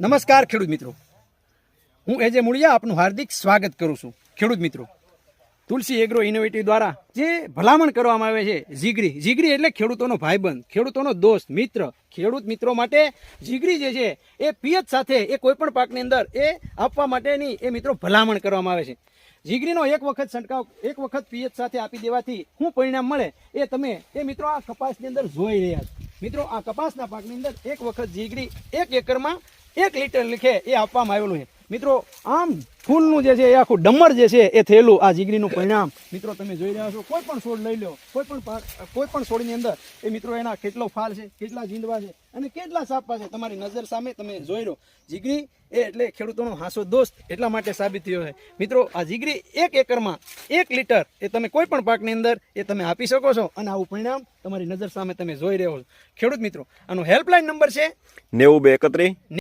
નમસ્કાર, ખેડૂત મિત્રો. હું એજે મૂળિયા આપનું હાર્દિક સ્વાગત કરું છું. ખેડૂત મિત્રો, તુલસી એગ્રો ઇનોવેટિવ દ્વારા જે ભલામણ કરવામાં આવે છે, જીગરી. જીગરી એટલે ખેડૂતોનો ભાઈબંધ, ખેડૂતોનો દોસ્ત, મિત્ર. ખેડૂત મિત્રો માટે જીગરી જે છે, એ પિયત સાથે, એ કોઈપણ પાકની અંદર, એ આપવા માટેની એ મિત્રો ભલામણ કરવામાં આવે છે. જીગરીનો એક વખત છંટકાવ, એક વખત પિયત સાથે આપી દેવાથી શું પરિણામ મળે, એ તમે, એ મિત્રો આ કપાસની અંદર જોઈ રહ્યા છો. મિત્રો, આ કપાસના પાકની અંદર એક વખત જીગરી એક એકરમાં એક લીટર લીખે એ આપવામાં આવેલું છે. મિત્રો, આમ ફૂલનું જે છે, એ આખું ડમર જે છે, એ થયેલું આ જીગરીનું પરિણામ. મિત્રો, તમે જોઈ રહ્યા છો, કોઈ પણ છોડ લઈ લો કોઈ પણ કોઈ પણ છોડની અંદર, એ મિત્રો, એના કેટલો ફાલ છે, કેટલા જીંદવા છે, અને કેટલા સાપા છે, તમારી નજર સામે તમે જોઈ લો. જીગરી એ એટલે ખેડૂતોનો હાસો દોસ્ત એટલા માટે સાબિત થયો છે. મિત્રો, આ જીગરી એક એકરમાં એક લીટર એ તમે કોઈ પણ પાકની અંદર એ તમે આપી શકો છો, અને આવું પરિણામ તમારી નજર સામે તમે જોઈ રહ્યો છો. ખેડૂત મિત્રો, આનો હેલ્પલાઇન નંબર છે? નેવું બે એકત્રીસ.